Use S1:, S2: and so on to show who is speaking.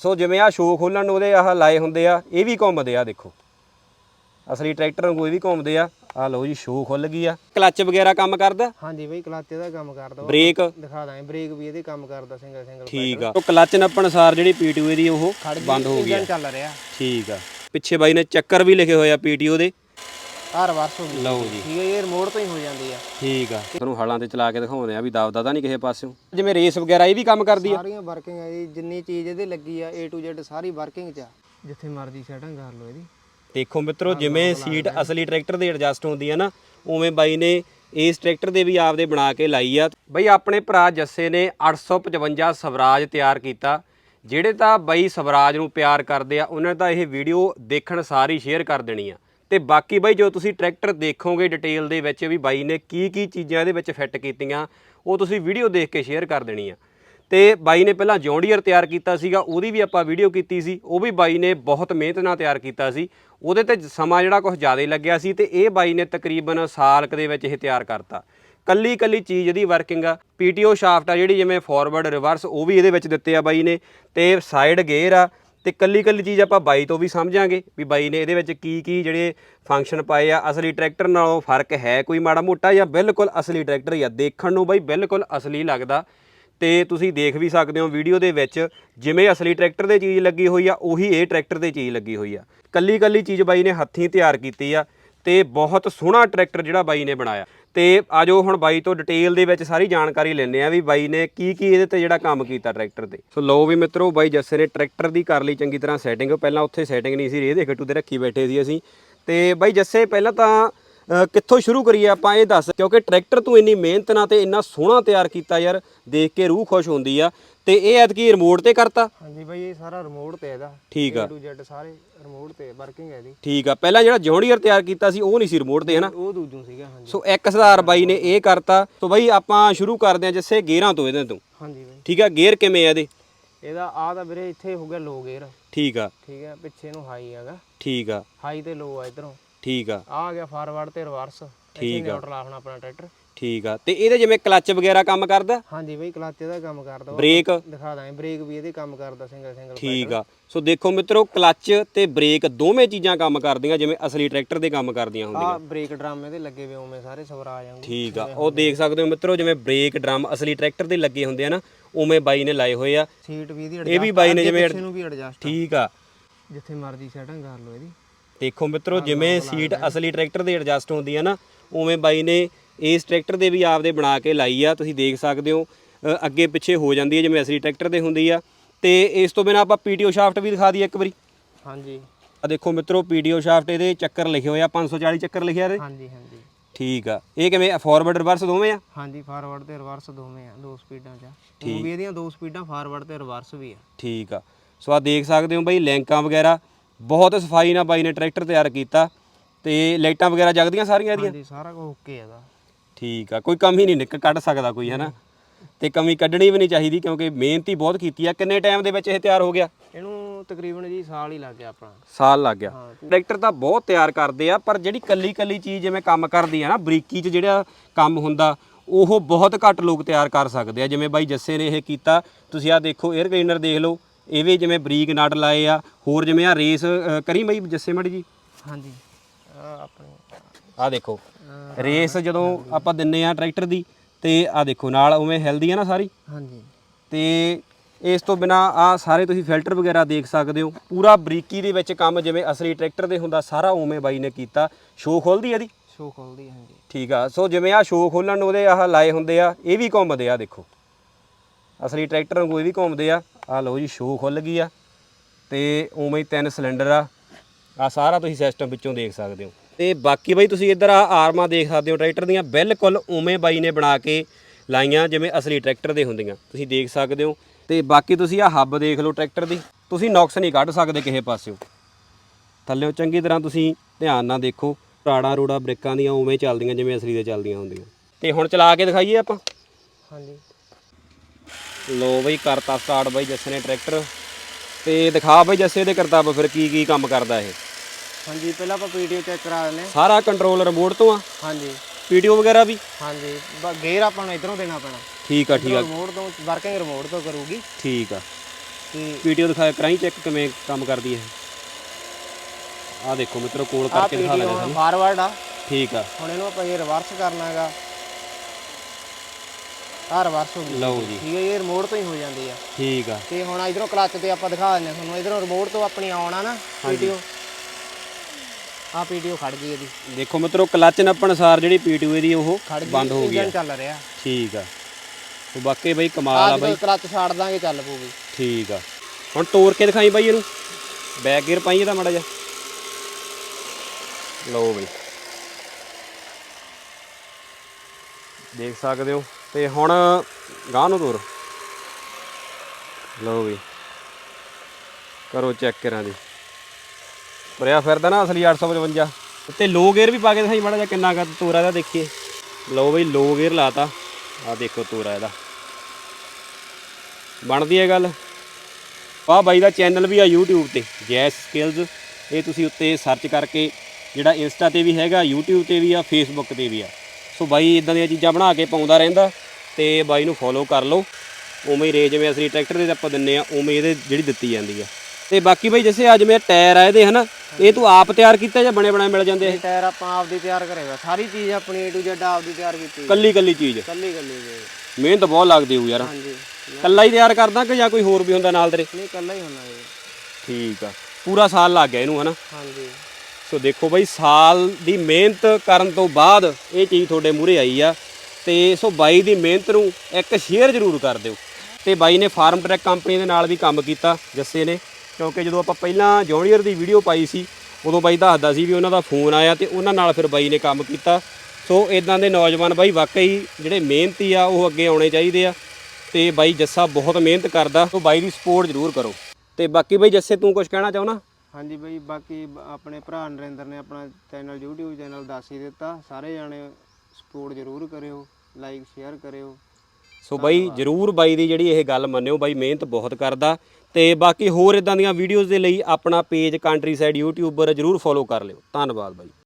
S1: ਸੋ ਜਿਵੇਂ ਆ ਸ਼ੋ ਖੋਲਣ ਨੂੰ ਉਹਦੇ ਆਹ ਲਾਏ ਹੁੰਦੇ ਆ ਇਹ ਵੀ ਘੁੰਮਦੇ ਆ ਦੇਖੋ। ਅਸਲੀ ਟਰੈਕਟਰ ਵਾਂਗੂ ਇਹ ਵੀ ਘੁੰਮਦੇ ਆ। ਆ ਲਓ ਜੀ ਸ਼ੋ ਖੁੱਲ ਗਈ ਆ। ਕਲੱਚ ਵਗੈਰਾ ਕੰਮ ਕਰਦਾ?
S2: ਹਾਂਜੀ ਬਈ ਕਲਾਤੇ ਦਾ ਕੰਮ ਕਰਦਾ।
S1: ਬ੍ਰੇਕ
S2: ਦਿਖਾ ਦਾਂ ਬ੍ਰੇਕ ਵੀ ਇਹਦੇ ਕੰਮ ਕਰਦਾ ਸਿੰਗਲ ਸਿੰਗਲ
S1: ਠੀਕ ਆ। ਉਹ ਕਲੱਚ ਨੱਪਣ ਸਾਰ ਜਿਹੜੀ ਪੀਟੀਓ ਦੀ ਉਹ ਬੰਦ ਹੋ ਗਈ ਆ।
S2: ਚੱਲ ਰਿਹਾ।
S1: ਠੀਕ ਆ। ਪਿੱਛੇ ਬਾਈ ਨੇ ਚੱਕਰ ਵੀ ਲਿਖੇ ਹੋਏ ਆ ਪੀਟੀਓ ਦੇ।
S2: ਆ ਰਿਵਰਸ ਹੋ ਗਈ
S1: ਲਓ ਜੀ।
S2: ਠੀਕ ਹੈ ਇਹ ਰਿਮੋਟ ਤੋਂ ਹੀ ਹੋ ਜਾਂਦੀ ਆ।
S1: ਠੀਕ ਆ। ਤੁਹਾਨੂੰ ਹਾਲਾਂ ਤੇ ਚਲਾ ਕੇ ਦਿਖਾਉਂਦੇ ਆ ਵੀ ਦਬਦਾ ਤਾਂ ਨਹੀਂ ਕਿਸੇ ਪਾਸਿਓਂ। ਜਿਵੇਂ ਰੇਸ ਵਗੈਰਾ ਇਹ ਵੀ ਕੰਮ ਕਰਦੀ ਆ।
S2: ਸਾਰੀਆਂ ਵਰਕਿੰਗ ਆ ਜੀ ਜਿੰਨੀ ਚੀਜ਼ ਇਹਦੇ ਲੱਗੀ ਆ A to Z ਸਾਰੀ ਵਰਕਿੰਗ ਚ ਆ। ਜਿੱਥੇ ਮਰਜ਼ੀ ਸੈਟਿੰਗ ਕਰ ਲਓ ਇਹਦੀ।
S1: ਦੇਖੋ ਮਿੱਤਰੋ ਜਿਵੇਂ ਸੀਟ ਅਸਲੀ ਟਰੈਕਟਰ ਦੇ ਐਡਜਸਟ ਹੁੰਦੀ ਆ ਨਾ ਉਵੇਂ ਬਾਈ ਨੇ ਇਸ ਟਰੈਕਟਰ ਦੇ ਵੀ ਆਪਦੇ ਬਣਾ ਕੇ ਲਾਈ ਆ। ਬਈ ਆਪਣੇ ਭਰਾ ਜੱਸੇ ਨੇ 855 ਸਵਰਾਜ ਤਿਆਰ ਕੀਤਾ। ਜਿਹੜੇ ਤਾਂ ਬਾਈ ਸਵਰਾਜ ਨੂੰ ਪਿਆਰ ਕਰਦੇ ਆ ਉਹਨਾਂ ਨੇ ਤਾਂ ਇਹ ਵੀਡੀਓ ਦੇਖਣ ਸਾਰੀ ਸ਼ੇਅਰ ਕਰ ਦੇਣੀ ਆ। ਤੇ ਬਾਕੀ ਬਾਈ ਜੋ ਤੁਸੀਂ ਟਰੈਕਟਰ ਦੇਖੋਗੇ ਡਿਟੇਲ ਦੇ ਵਿੱਚ ਵੀ ਬਾਈ ਨੇ ਕੀ ਕੀ ਚੀਜ਼ਾਂ ਇਹਦੇ ਵਿੱਚ ਫਿੱਟ ਕੀਤੀਆਂ, ਉਹ ਤੁਸੀਂ ਵੀਡੀਓ ਦੇਖ ਕੇ ਸ਼ੇਅਰ ਕਰ ਦੇਣੀ ਆ। ਤੇ ਬਾਈ ਨੇ ਪਹਿਲਾਂ ਜੌਂਡੀਅਰ ਤਿਆਰ ਕੀਤਾ ਸੀਗਾ, ਉਹਦੀ ਵੀ ਆਪਾਂ ਵੀਡੀਓ ਕੀਤੀ ਸੀ, ਉਹ ਵੀ ਬਾਈ ਨੇ ਬਹੁਤ ਮਿਹਨਤ ਨਾਲ ਤਿਆਰ ਕੀਤਾ ਸੀ। ਉਹਦੇ ਤੇ ਸਮਾਂ ਜਿਹੜਾ ਕੁਝ ਜ਼ਿਆਦਾ ਲੱਗਿਆ ਸੀ ਤੇ ਇਹ ਬਾਈ ਨੇ ਤਕਰੀਬਨ ਸਾਲ ਕੁ ਦੇ ਵਿੱਚ ਇਹ ਤਿਆਰ ਕਰਤਾ। ਕੱਲੀ ਕੱਲੀ ਚੀਜ਼ ਇਹਦੀ ਵਰਕਿੰਗ ਆ ਪੀਟੀਓ ਸ਼ਾਫਟ ਆ ਜਿਹੜੀ ਜਿਵੇਂ ਫਾਰਵਰਡ ਰਿਵਰਸ ਉਹ ਵੀ ਇਹਦੇ ਵਿੱਚ ਦਿੱਤੇ ਆ ਬਾਈ ਨੇ। ਤੇ ਸਾਈਡ ਗੇਅਰ ਆ ਤੇ ਕੱਲੀ ਕੱਲੀ ਚੀਜ਼ ਆਪਾਂ ਬਾਈ ਤੋਂ ਵੀ ਸਮਝਾਂਗੇ ਵੀ ਬਾਈ ਨੇ ਇਹਦੇ ਵਿੱਚ ਕੀ ਕੀ ਜਿਹੜੇ ਫੰਕਸ਼ਨ ਪਾਏ ਆ, ਅਸਲੀ ਟਰੈਕਟਰ ਨਾਲੋਂ ਫ਼ਰਕ ਹੈ ਕੋਈ ਮਾੜਾ ਮੋਟਾ ਜਾਂ ਬਿਲਕੁਲ ਅਸਲੀ ਟਰੈਕਟਰ ਹੀ ਆ? ਦੇਖਣ ਨੂੰ ਬਾਈ ਬਿਲਕੁਲ ਅਸਲੀ ਲੱਗਦਾ। ਤੇ ਤੁਸੀਂ ਦੇਖ ਵੀ ਸਕਦੇ ਹੋ ਵੀਡੀਓ ਦੇ ਵਿੱਚ ਜਿਵੇਂ ਅਸਲੀ ਟਰੈਕਟਰ ਦੇ ਚੀਜ਼ ਲੱਗੀ ਹੋਈ ਆ, ਉਹੀ ਇਹ ਟਰੈਕਟਰ ਦੇ ਚੀਜ਼ ਲੱਗੀ ਹੋਈ ਆ। ਕੱਲੀ ਕੱਲੀ ਚੀਜ਼ ਬਾਈ ਨੇ ਹੱਥੀਂ ਤਿਆਰ ਕੀਤੀ ਆ। ਤੇ ਬਹੁਤ ਸੋਹਣਾ ਟਰੈਕਟਰ ਜਿਹੜਾ ਬਾਈ ਨੇ ਬਣਾਇਆ। ਤੇ ਆਜੋ ਹੁਣ ਬਾਈ ਤੋਂ ਡਿਟੇਲ ਦੇ ਵਿੱਚ ਸਾਰੀ ਜਾਣਕਾਰੀ ਲੈਣੇ ਆ ਵੀ ਬਾਈ ਨੇ ਕੀ ਕੀ ਇਹਦੇ ਤੇ ਜਿਹੜਾ ਕੰਮ ਕੀਤਾ ਟਰੈਕਟਰ ਤੇ। ਸੋ ਲਓ ਵੀ ਮਿੱਤਰੋ, ਬਾਈ ਜੱਸੇ ਨੇ ਟਰੈਕਟਰ ਦੀ ਕਰ ਲਈ ਚੰਗੀ ਤਰ੍ਹਾਂ ਸੈਟਿੰਗ ਪਹਿਲਾਂ ਉੱਥੇ ਸੈਟਿੰਗ ਨਹੀਂ ਸੀ, ਰੇਹ ਦੇ ਖੱਟੂ ਤੇ ਰੱਖੀ ਬੈਠੇ ਸੀ ਅਸੀਂ। ਤੇ ਬਾਈ ਜੱਸੇ, ਪਹਿਲਾਂ ਤਾਂ ਕਿੱਥੋਂ ਸ਼ੁਰੂ ਕਰੀਏ ਆਪਾਂ ਇਹ ਦੱਸ? ਕਿਉਂਕਿ ਟਰੈਕਟਰ ਤੂੰ ਇੰਨੀ ਮਿਹਨਤ ਨਾਲ ਤੇ ਇੰਨਾ ਸੋਹਣਾ ਤਿਆਰ ਕੀਤਾ ਯਾਰ ਦੇਖ ਕੇ ਰੂਹ ਖੁਸ਼ ਹੁੰਦੀ ਆ। ਤੇ ਇਹ ਐਤਕੀ ਰਿਮੋਟ ਤੇ ਕਰਤਾ?
S2: ਹਾਂਜੀ ਬਈ ਇਹ ਸਾਰਾ ਰਿਮੋਟ ਤੇ ਇਹਦਾ।
S1: ਠੀਕ ਆ।
S2: A to Z ਸਾਰੇ ਰਿਮੋਟ ਤੇ ਵਰਕਿੰਗ ਹੈ ਇਹਦੀ।
S1: ਠੀਕ ਆ। ਪਹਿਲਾਂ ਜਿਹੜਾ ਜੌਂਡੀਅਰ ਤਿਆਰ ਕੀਤਾ ਸੀ ਉਹ ਨਹੀਂ ਸੀ ਰਿਮੋਟ ਤੇ ਹਨਾ?
S2: ਉਹ ਦੂਜੂ ਸੀਗਾ ਹਾਂਜੀ।
S1: ਸੋ ਇੱਕ ਸੁਧਾਰ ਬਾਈ ਨੇ ਇਹ ਕਰਤਾ। ਸੋ ਬਾਈ ਆਪਾਂ ਸ਼ੁਰੂ ਕਰਦੇ ਹਾਂ ਜਿੱਸੇ ਗੇਅਰਾਂ ਤੋਂ ਇਹਦੇ ਤੋਂ।
S2: ਹਾਂਜੀ ਬਈ।
S1: ਠੀਕ ਆ ਗੇਅਰ ਕਿਵੇਂ ਆ ਇਹਦੇ?
S2: ਇਹਦਾ ਆ ਤਾਂ ਵੀਰੇ ਇੱਥੇ ਹੋ ਗਿਆ ਲੋ ਗੇਅਰ
S1: ਠੀਕ ਆ।
S2: ਠੀਕ ਹੈ ਪਿੱਛੇ ਨੂੰ ਹਾਈ ਹੈਗਾ।
S1: ਠੀਕ ਆ।
S2: ਹਾਈ ਤੇ ਲੋ ਆ ਇਧਰੋਂ।
S1: ਠੀਕ ਆ।
S2: ਆ ਗਿਆ ਫਾਰਵਰਡ ਤੇ ਰਿਵਰਸ।
S1: ਠੀਕ ਆ।
S2: ਨਿਊਟਰਲ ਆਖਣਾ ਆਪਣਾ ਟਰੈਕਟਰ।
S1: ਠੀਕ ਆ। ਤੇ ਇਹਦੇ ਜਿਵੇਂ ਕਲੱਚ ਵਗੈਰਾ ਕੰਮ ਕਰਦਾ?
S2: ਹਾਂਜੀ ਬਈ ਕਲਾਤੇ ਦਾ ਕੰਮ ਕਰਦਾ।
S1: ਬ੍ਰੇਕ?
S2: ਦਿਖਾ ਦਾਂ ਬ੍ਰੇਕ ਵੀ ਇਹਦੇ ਕੰਮ ਕਰਦਾ ਸਿੰਗਲ ਸਿੰਗਲ
S1: ਠੀਕ ਆ। ਸੋ ਦੇਖੋ ਮਿੱਤਰੋ ਕਲੱਚ ਤੇ ਬ੍ਰੇਕ ਦੋਵੇਂ ਚੀਜ਼ਾਂ ਕੰਮ ਕਰਦੀਆਂ ਜਿਵੇਂ ਅਸਲੀ ਟਰੈਕਟਰ ਦੇ ਕੰਮ ਕਰਦੀਆਂ ਹੁੰਦੀਆਂ।
S2: ਆ ਬ੍ਰੇਕ ਡਰਮ ਇਹਦੇ ਲੱਗੇ ਵੇ ਉਵੇਂ ਸਾਰੇ ਸਵਰਾਜ ਵਾਂਗੂ
S1: ਠੀਕ ਆ। ਉਹ ਦੇਖ ਸਕਦੇ ਹੋ ਮਿੱਤਰੋ ਜਿਵੇਂ ਬ੍ਰੇਕ ਡਰਮ ਅਸਲੀ ਟਰੈਕਟਰ ਦੇ ਲੱਗੇ ਹੁੰਦੇ ਆ ਨਾ ਉਵੇਂ ਬਾਈ ਨੇ ਲਾਏ ਹੋਏ ਆ।
S2: ਸੀਟ ਵੀ ਇਹਦੀ
S1: ਇਹ ਵੀ ਬਾਈ ਨੇ ਜਿਵੇਂ
S2: ਐਡਜਸਟ
S1: ਠੀਕ ਆ।
S2: ਜਿੱਥੇ ਮਰਜ਼ੀ ਸੈਟਿੰਗ ਕਰ ਲਓ ਇਹਦੀ।
S1: ਦੇਖੋ ਮਿੱਤਰੋ ਜਿਵੇਂ ਸੀਟ ਅਸਲੀ ਟਰੈਕਟਰ ਦੇ ਐਡਜਸਟ ਹੁੰਦੀ ਆ ਨਾ ਉਵੇਂ ਬਾਈ ਨੇ ਇਸ ਟਰੈਕਟਰ ਦੇ ਵੀ ਆਪਦੇ ਬਣਾ ਕੇ ਲਾਈ ਆ ਤੁਸੀਂ ਦੇਖ ਸਕਦੇ ਹੋ। ਅੱਗੇ ਪਿੱਛੇ ਹੋ ਜਾਂਦੀ ਹੈ ਜਿਵੇਂ ਅਸਲੀ ਟਰੈਕਟਰ ਦੇ ਹੁੰਦੀ ਆ। ਤੇ ਇਸ ਤੋਂ ਬਿਨਾ ਆਪਾਂ ਪੀਟੀਓ ਸ਼ਾਫਟ ਵੀ ਦਿਖਾ ਦਈਏ ਇੱਕ ਵਾਰੀ।
S2: ਹਾਂਜੀ।
S1: ਆ ਦੇਖੋ ਮਿੱਤਰੋ ਪੀਟੀਓ ਸ਼ਾਫਟ ਇਹਦੇ ਚੱਕਰ ਲਿਖੇ ਹੋਏ ਆ 540 ਚੱਕਰ ਲਿਖਿਆ ਇਹਦੇ।
S2: ਹਾਂਜੀ ਹਾਂਜੀ।
S1: ਠੀਕ ਆ। ਇਹ ਕਿਵੇਂ ਫਾਰਵਰਡ ਰਿਵਰਸ ਦੋਵੇਂ ਆ?
S2: ਹਾਂਜੀ ਫਾਰਵਰਡ ਤੇ ਰਿਵਰਸ ਦੋਵੇਂ ਆ ਦੋ ਸਪੀਡਾਂ 'ਚ। ਉਹ ਵੀ ਇਹਦੀਆਂ ਦੋ ਸਪੀਡਾਂ ਫਾਰਵਰਡ ਤੇ ਰਿਵਰਸ ਵੀ ਆ।
S1: ਠੀਕ ਆ। ਸੋ ਆ ਦੇਖ ਸਕਦੇ ਹੋ ਬਈ ਲਿੰਕਾਂ ਵਗੈਰਾ ਬਹੁਤ ਸਫ਼ਾਈ ਨਾਲ ਬਾਈ ਨੇ ਟਰੈਕਟਰ ਤਿਆਰ ਕੀਤਾ ਤੇ ਲਾਈਟਾਂ ਵਗੈਰਾ ਜਗਦੀਆਂ ਸਾਰੀਆਂ ਇਹਦੀਆਂ?
S2: ਹਾਂਜੀ ਸਾਰਾ ਕੁਝ ਓਕੇ ਹੈਗਾ
S1: ਠੀਕ ਆ ਕੋਈ ਕਮੀ ਨਹੀਂ ਨਿਕ ਕੱਢ ਸਕਦਾ ਕੋਈ ਹਨਾ? ਤੇ ਕਮੀ ਕੱਢਣੀ ਵੀ ਨਹੀਂ ਚਾਹੀਦੀ ਕਿਉਂਕਿ ਮਿਹਨਤ ਹੀ ਬਹੁਤ ਕੀਤੀ ਆ। ਕਿੰਨੇ ਟਾਈਮ ਦੇ ਵਿੱਚ ਇਹ ਤਿਆਰ ਹੋ ਗਿਆ?
S2: ਇਹਨੂੰ ਤਕਰੀਬਨ ਜੀ ਸਾਲ ਹੀ ਲੱਗ ਗਿਆ ਆਪਣਾ।
S1: ਸਾਲ ਲੱਗ ਗਿਆ। ਟਰੈਕਟਰ ਤਾਂ ਬਹੁਤ ਤਿਆਰ ਕਰਦੇ ਆ ਪਰ ਜਿਹੜੀ ਕੱਲੀ ਕੱਲੀ ਚੀਜ਼ ਜਿਵੇਂ ਕੰਮ ਕਰਦੀ ਆ ਨਾ ਬਰੀਕੀ 'ਚ ਜਿਹੜਾ ਕੰਮ ਹੁੰਦਾ ਉਹ ਬਹੁਤ ਘੱਟ ਲੋਕ ਤਿਆਰ ਕਰ ਸਕਦੇ ਆ। ਜਿਵੇਂ ਬਾਈ ਜੱਸੇ ਨੇ ਇਹ ਕੀਤਾ ਤੁਸੀਂ ਆ ਦੇਖੋ 에ਅਰ ਕਲੀਨਰ ਦੇਖ ਲਓ ਇਹ ਵੀ ਜਿਵੇਂ ਬਰੀਕ ਨਟ ਲਾਏ ਆ ਹੋਰ ਜਿਵੇਂ ਆ ਰੇਸ ਅ, ਕਰੀ ਬਾਈ ਜੱਸੇ ਮੜੀ ਜੀ?
S2: ਹਾਂਜੀ। ਆ ਆਪਣੀ
S1: ਆ ਦੇਖੋ ਰੇਸ ਜਦੋਂ ਆਪਾਂ ਦਿੰਨੇ ਆ ਟਰੈਕਟਰ ਦੀ ਤੇ ਆ ਦੇਖੋ ਨਾਲ ਉਵੇਂ ਹਿਲਦੀ ਆ ਨਾ ਸਾਰੀ?
S2: ਹਾਂਜੀ।
S1: ਤੇ ਇਸ ਤੋਂ ਬਿਨਾ ਆ ਸਾਰੇ ਤੁਸੀਂ ਫਿਲਟਰ ਵਗੈਰਾ ਦੇਖ ਸਕਦੇ ਹੋ ਪੂਰਾ ਬਰੀਕੀ ਦੇ ਵਿੱਚ ਕੰਮ ਜਿਵੇਂ ਅਸਲੀ ਟਰੈਕਟਰ ਦੇ ਹੁੰਦਾ ਸਾਰਾ ਉਵੇਂ ਬਾਈ ਨੇ ਕੀਤਾ। ਸ਼ੋ ਖੋਲਦੀ ਇਹਦੀ?
S2: ਸ਼ੋ ਖੋਲਦੀ ਹੈ, ਹਾਂਜੀ।
S1: ਠੀਕ ਆ ਸੋ ਜਿਵੇਂ ਆ ਸ਼ੋ ਖੋਲਣ ਨੂੰ ਉਹਦੇ ਆਹ ਲਾਏ ਹੁੰਦੇ ਆ ਇਹ ਵੀ ਘੁੰਮਦੇ ਆ ਦੇਖੋ। ਅਸਲੀ ਟਰੈਕਟਰ ਵਾਂਗੂ ਇਹ ਵੀ ਘੁੰਮਦੇ ਆ। ਆ ਲਓ ਜੀ ਸ਼ੋ ਖੁੱਲ ਗਈ ਆ ਤੇ ਉਵੇਂ ਹੀ ਤਿੰਨ ਸਿਲੰਡਰ ਆ। ਆ ਸਾਰਾ ਤੁਸੀਂ ਸਿਸਟਮ ਵਿੱਚੋਂ ਦੇਖ ਸਕਦੇ ਹੋ। ਤੇ ਬਾਕੀ ਬਾਈ ਤੁਸੀਂ ਇੱਧਰ ਆ ਆਰਮਾਂ ਦੇਖ ਸਕਦੇ ਹੋ, ਟਰੈਕਟਰ ਦੀਆਂ ਬਿਲਕੁਲ ਉਵੇਂ ਬਾਈ ਨੇ ਬਣਾ ਕੇ ਲਾਈਆਂ ਜਿਵੇਂ ਅਸਲੀ ਟਰੈਕਟਰ ਦੇ ਹੁੰਦੀਆਂ। ਤੁਸੀਂ ਦੇਖ ਸਕਦੇ ਹੋ। ਤੇ ਬਾਕੀ ਤੁਸੀਂ ਆ ਹੱਬ ਦੇਖ ਲਓ ਟਰੈਕਟਰ ਦੀ। ਤੁਸੀਂ ਨੁਕਸ ਨਹੀਂ ਕੱਢ ਸਕਦੇ ਕਿਸੇ ਪਾਸਿਓਂ। ਥੱਲੇੋਂ ਚੰਗੀ ਤਰ੍ਹਾਂ ਤੁਸੀਂ ਧਿਆਨ ਨਾਲ ਦੇਖੋ ਰਾੜਾਂ ਰੋੜਾ ਬ੍ਰੇਕਾਂ ਦੀਆਂ ਉਵੇਂ ਚੱਲਦੀਆਂ, ਜਿਵੇਂ ਅਸਲੀ ਦੇ ਚੱਲਦੀਆਂ ਹੁੰਦੀਆਂ। ਤੇ ਹੁਣ ਚਲਾ ਕੇ ਦਿਖਾਈਏ ਆਪਾਂ।
S2: ਹਾਂਜੀ।
S1: ਲੋ ਬਈ ਕਰਤਾ ਸਟਾਰਟ ਬਾਈ ਜੱਸੇ ਨੇ ਟਰੈਕਟਰ ਤੇ ਦਿਖਾ ਬਈ ਜੱਸੇ ਦੇ ਕਰਤੱਵ ਫਿਰ ਕੀ ਕੀ ਕੰਮ ਕਰਦਾ ਇਹ।
S2: ਹਾਂਜੀ ਪਹਿਲਾਂ ਆਪਾਂ ਪੀਡੀਓ ਚੈੱਕ ਕਰਾ ਹਾਂ।
S1: ਸਾਰਾ ਕੰਟਰੋਲ ਰਿਮੋਟ ਤੋਂ ਆ?
S2: ਹਾਂਜੀ।
S1: ਪੀਡੀਓ ਵਗੈਰਾ ਵੀ?
S2: ਹਾਂਜੀ ਗੇਅਰ ਆਪਾਂ ਨੂੰ ਇਧਰੋਂ ਦੇਣਾ ਪੈਣਾ।
S1: ਠੀਕ ਆ ਠੀਕ ਆ।
S2: ਰਿਮੋਟ ਤੋਂ ਵਰਕਿੰਗ ਰਿਮੋਟ ਤੋਂ ਕਰੂਗੀ।
S1: ਠੀਕ ਆ।
S2: ਤੇ
S1: ਪੀਟੀਓ ਦਿਖਾ ਕਰਾਈ ਚੈੱਕ ਕਿਵੇਂ ਕੰਮ ਕਰਦੀ ਹੈ ਆ ਦੇਖੋ ਮਿੱਤਰੋ ਕੋਲ ਕਰਕੇ ਦਿਖਾ
S2: ਪੀਟੀਓ
S1: ਲੈਣਾ
S2: ਫਾਰਵਰਡ ਆ।
S1: ਠੀਕ ਆ।
S2: ਹੁਣ ਇਹਨੂੰ ਆਪਾਂ ਇਹ ਰਿਵਰਸ ਕਰਨਾ ਹੈਗਾ। ਆ ਰਿਵਰਸ ਹੋ ਗਈ।
S1: ਲਓ ਜੀ।
S2: ਠੀਕ ਹੈ ਇਹ ਰਿਮੋਟ ਤੋਂ ਹੀ ਹੋ ਜਾਂਦੀ ਆ।
S1: ਠੀਕ ਆ।
S2: ਤੇ ਹੁਣ ਇਧਰੋਂ ਕਲੱਚ ਤੇ ਆਪਾਂ ਦਿਖਾ ਦਿੰਦੇ ਤੁਹਾਨੂੰ। ਇਧਰੋਂ ਰਿਮੋਟ ਤੋਂ ਆਪਣੀ ਆਉਣਾ ਨਾ ਪੀਟੀਓ ਆ ਪੀਟੀਓ ਖੜ ਗਈ ਇਹਦੀ।
S1: ਦੇਖੋ ਮਿੱਤਰੋ ਕਲੱਚ ਨੱਪਣ ਅਨੁਸਾਰ ਜਿਹੜੀ ਪੀਟੀਓ ਇਹਦੀ ਉਹ ਬੰਦ ਹੋ ਗਈ
S2: ਚੱਲ ਰਿਹਾ।
S1: ਠੀਕ ਆ। ਸੋ ਬਾਕੀ ਬਈ ਕਮਾਲ
S2: ਆ
S1: ਆ ਬਾਈ।
S2: ਕਲੱਚ ਛੱਡ ਦਾਂਗੇ ਚੱਲ ਪਊਗੀ।
S1: ਠੀਕ ਆ। ਹੁਣ ਤੋੜ ਕੇ ਦਿਖਾਈ ਬਾਈ ਇਹਨੂੰ। ਬੈਕ ਗੇਅਰ ਪਾਈਏ ਤਾਂ ਮੜਾ ਜਾ ਲਓ ਬਈ। ਦੇਖ ਸਕਦੇ ਹੋ। ਤੇ ਹੁਣ ਗਾਂ ਨੂੰ ਤੋਰ ਲਓ ਵੀ। ਕਰੋ ਚੈੱਕ ਕਰਾਂ ਦੀ। ਤੁਰਿਆ ਫਿਰਦਾ ਨਾ ਅਸਲੀ 855 ਤੇ ਲੋ ਗੇਅਰ ਵੀ ਪਾ ਕੇ ਦਿਖਾਈ ਮੜਾ ਜਾ ਕਿੰਨਾ ਕਾ ਤੋਰਾ ਦਾ ਦੇਖੀਏ। ਲਓ ਬਈ ਲੋ ਗੇਅਰ ਲਾਤਾ। ਆ ਦੇਖੋ ਤੋਰਾ ਇਹਦਾ। ਬਣਦੀ ਹੈ ਗੱਲ। ਆ ਬਾਈ ਦਾ ਚੈਨਲ ਵੀ ਆ YouTube ਤੇ। ਜੈਸ ਸਕਿੱਲਸ ਇਹ ਤੁਸੀਂ ਉੱਤੇ ਸਰਚ ਕਰਕੇ ਜਿਹੜਾ ਇੰਸਟਾ ਤੇ ਵੀ ਹੈਗਾ, YouTube ਤੇ ਵੀ ਆ, Facebook ਤੇ ਵੀ ਆ। ਸੋ ਬਾਈ ਇਦਾਂ ਦੀਆਂ ਚੀਜ਼ਾਂ ਬਣਾ ਕੇ ਪਾਉਂਦਾ ਰਹਿੰਦਾ ਤੇ ਬਾਈ ਨੂੰ ਫੋਲੋ ਕਰ ਲਓ। ਉਵੇਂ ਹੀ ਰੇਜ ਜਿਵੇਂ ਅਸੀਂ ਟਰੈਕਟਰ ਦੇ ਆਪਾਂ ਦਿੰਨੇ ਆ ਉਵੇਂ ਇਹਦੇ ਜਿਹੜੀ ਦਿੱਤੀ ਜਾਂਦੀ ਆ। ਤੇ ਬਾਕੀ ਬਾਈ ਜਿਵੇਂ ਅੱਜ ਮੇਰੇ ਟਾਇਰ ਆ ਇਹਦੇ ਹਨਾ? ਇਹ ਤੂੰ ਆਪ ਤਿਆਰ ਕੀਤਾ ਜਾਂ ਬਣੇ ਬਣਾਏ ਮਿਲ ਜਾਂਦੇ
S2: ਇਹ? ਟਾਇਰ ਆਪਾਂ ਆਪਦੀ ਤਿਆਰ ਕਰੇਗਾ ਸਾਰੀ ਚੀਜ਼ ਆਪਣੀ A to Z ਆਪਦੀ ਤਿਆਰ ਕੀਤੀ
S1: ਕੱਲੀ ਕੱਲੀ ਚੀਜ਼।
S2: ਕੱਲੀ ਕੱਲੀ ਜੀ।
S1: ਮਿਹਨਤ ਬਹੁਤ ਲੱਗਦੀ ਹੋਊ ਯਾਰ।
S2: ਹਾਂਜੀ।
S1: ਕੱਲਾ ਹੀ ਤਿਆਰ ਕਰਦਾ ਕਿ ਜਾਂ ਕੋਈ ਹੋਰ ਵੀ ਹੁੰਦਾ ਨਾਲ ਤੇਰੇ?
S2: ਨਹੀਂ ਕੱਲਾ ਹੀ ਹੋਣਾ ਇਹ
S1: ਠੀਕ ਆ। ਪੂਰਾ ਸਾਲ ਲੱਗ ਗਿਆ ਇਹਨੂੰ ਹਨਾ?
S2: ਹਾਂਜੀ।
S1: ਸੋ ਦੇਖੋ ਬਾਈ, ਸਾਲ ਦੀ ਮਿਹਨਤ ਕਰਨ ਤੋਂ ਬਾਅਦ ਇਹ ਚੀਜ਼ ਤੁਹਾਡੇ ਮੂਹਰੇ ਆਈ ਆ ਤੇ ਸੋ ਬਾਈ ਦੀ ਮਿਹਨਤ ਨੂੰ ਇੱਕ ਸ਼ੇਅਰ ਜ਼ਰੂਰ ਕਰ ਦਿਓ। ਤੇ ਬਾਈ ਨੇ ਫਾਰਮ ਟਰੈਕ ਕੰਪਨੀ ਦੇ ਨਾਲ ਵੀ ਕੰਮ ਕੀਤਾ, ਜੱਸੇ ਨੇ। ਕਿਉਂਕਿ ਜਦੋਂ ਆਪਾਂ ਪਹਿਲਾਂ ਜੌਨੀਅਰ ਦੀ ਵੀਡੀਓ ਪਾਈ ਸੀ, ਉਦੋਂ ਬਾਈ ਦੱਸਦਾ ਸੀ ਵੀ ਉਹਨਾਂ ਦਾ ਫੋਨ ਆਇਆ ਤੇ ਉਹਨਾਂ ਨਾਲ ਫਿਰ ਬਾਈ ਨੇ ਕੰਮ ਕੀਤਾ। ਸੋ ਇਦਾਂ ਦੇ ਨੌਜਵਾਨ ਬਾਈ ਵਾਕਈ ਜਿਹੜੇ ਮਿਹਨਤੀ ਆ, ਉਹ ਅੱਗੇ ਆਉਣੇ ਚਾਹੀਦੇ ਆ ਤੇ ਬਾਈ ਜੱਸਾ ਬਹੁਤ ਮਿਹਨਤ ਕਰਦਾ। ਸੋ ਬਾਈ ਦੀ ਸਪੋਰਟ ਜ਼ਰੂਰ ਕਰੋ। ਤੇ ਬਾਕੀ ਬਾਈ ਜੱਸੇ, ਤੂੰ ਕੁਝ ਕਹਿਣਾ ਚਾਹੁੰਦਾ?
S2: ਹਾਂਜੀ ਬਈ ਬਾਕੀ ਬ- ਆਪਣੇ ਭਰਾ ਨਰਿੰਦਰ ਨੇ ਆਪਣਾ ਚੈਨਲ YouTube ਚੈਨਲ ਦੱਸ ਹੀ ਦਿੱਤਾ। ਸਾਰੇ ਜਾਣੇ ਸਪੋਰਟ ਜ਼ਰੂਰ ਕਰਿਓ ਲਾਈਕ ਸ਼ੇਅਰ ਕਰਿਓ।
S1: ਸੋ ਬਾਈ ਜਰੂਰ ਬਾਈ ਦੀ ਜਿਹੜੀ ਇਹ ਗੱਲ ਮੰਨਿਓ ਬਾਈ ਮਿਹਨਤ ਬਹੁਤ ਕਰਦਾ। ਤੇ ਬਾਕੀ ਹੋਰ ਇਦਾਂ ਦੀਆਂ ਵੀਡੀਓਜ਼ ਦੇ ਲਈ ਆਪਣਾ ਪੇਜ ਕੰਟਰੀ ਸਾਈਡ ਯੂਟਿਊਬਰ ਜਰੂਰ ਫੋਲੋ ਕਰ ਲਿਓ। ਧੰਨਵਾਦ ਬਾਈ।